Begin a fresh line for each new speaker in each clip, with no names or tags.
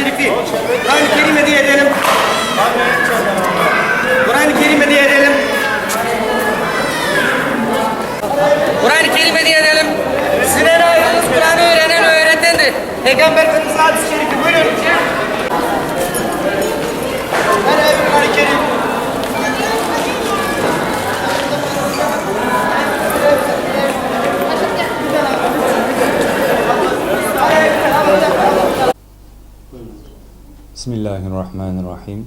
Şerifi Kur'an-ı Kerim hediye edelim. Kur'an-ı Kerim hediye edelim. Kur'an-ı Kerim hediye edelim. Sinan Aydın'ın Kur'an'ı öğrenen öğretendir. Peygamber Efendimiz hadis-i
Bismillahirrahmanirrahim.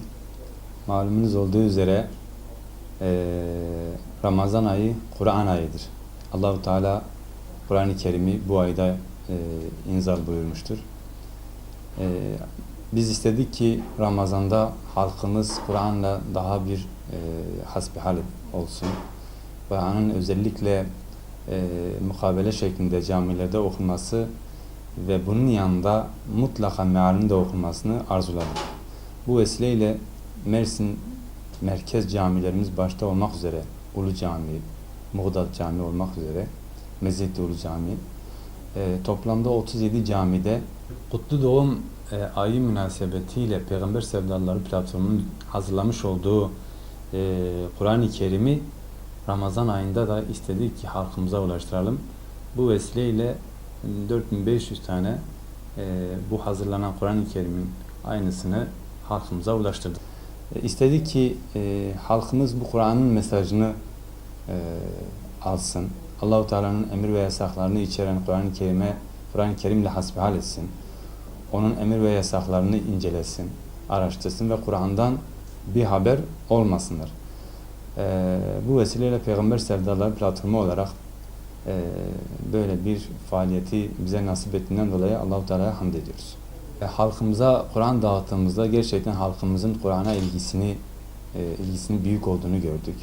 Malumunuz olduğu üzere eee, Ramazan ayı Kur'an ayıdır. Allahu Teala Kur'an-ı Kerim'i bu ayda eee, inzal buyurmuştur. Eee, biz istedik ki Ramazan'da halkımız Kur'an'la daha bir eee hasbihal olsun. Kur'an'ın özellikle eee mukabele şeklinde camilerde okunması ve bunun yanında mutlaka mealinin de okunmasını arzuladık. Bu vesileyle Mersin merkez camilerimiz başta olmak üzere Ulu Cami, Muğdat Cami olmak üzere Mezitli Ulu Cami e, toplamda 37 camide Kutlu Doğum e, ayı münasebetiyle Peygamber Sevdaları platformunun hazırlamış olduğu e, Kur'an-ı Kerim'i Ramazan ayında da istedik ki halkımıza ulaştıralım. Bu vesileyle 4500 tane e, bu hazırlanan Kur'an-ı Kerim'in aynısını halkımıza ulaştırdık. E, istedik ki e, halkımız bu Kur'an'ın mesajını e, alsın. Allahu Teala'nın emir ve yasaklarını içeren Kur'an-ı Kerim'e Kur'an-ı Kerim'le hasbihal etsin. Onun emir ve yasaklarını incelesin, araştırsın ve Kur'an'dan bir haber olmasınlar. E, bu vesileyle Peygamber Sevdaları platformu olarak e, böyle bir faaliyeti bize nasip ettiğinden dolayı Allahu Teala'ya hamd ediyoruz. E, halkımıza Kur'an dağıttığımızda gerçekten halkımızın Kur'an'a ilgisini e, ilgisinin büyük olduğunu gördük.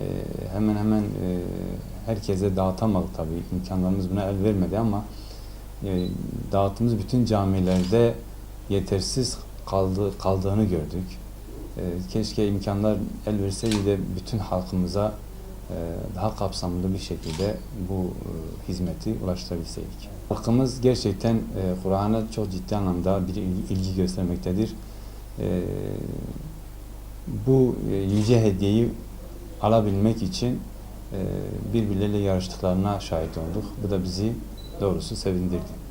E, hemen hemen e, herkese dağıtamadık tabii imkanlarımız buna el vermedi ama e, dağıttığımız bütün camilerde yetersiz kaldı, kaldığını gördük. E, keşke imkanlar el verseydi de bütün halkımıza daha kapsamlı bir şekilde bu e, hizmeti ulaştırabilseydik. Halkımız gerçekten e, Kur'an'a çok ciddi anlamda bir ilgi, göstermektedir. E, bu e, yüce hediyeyi alabilmek için e, birbirleriyle yarıştıklarına şahit olduk. Bu da bizi doğrusu sevindirdi.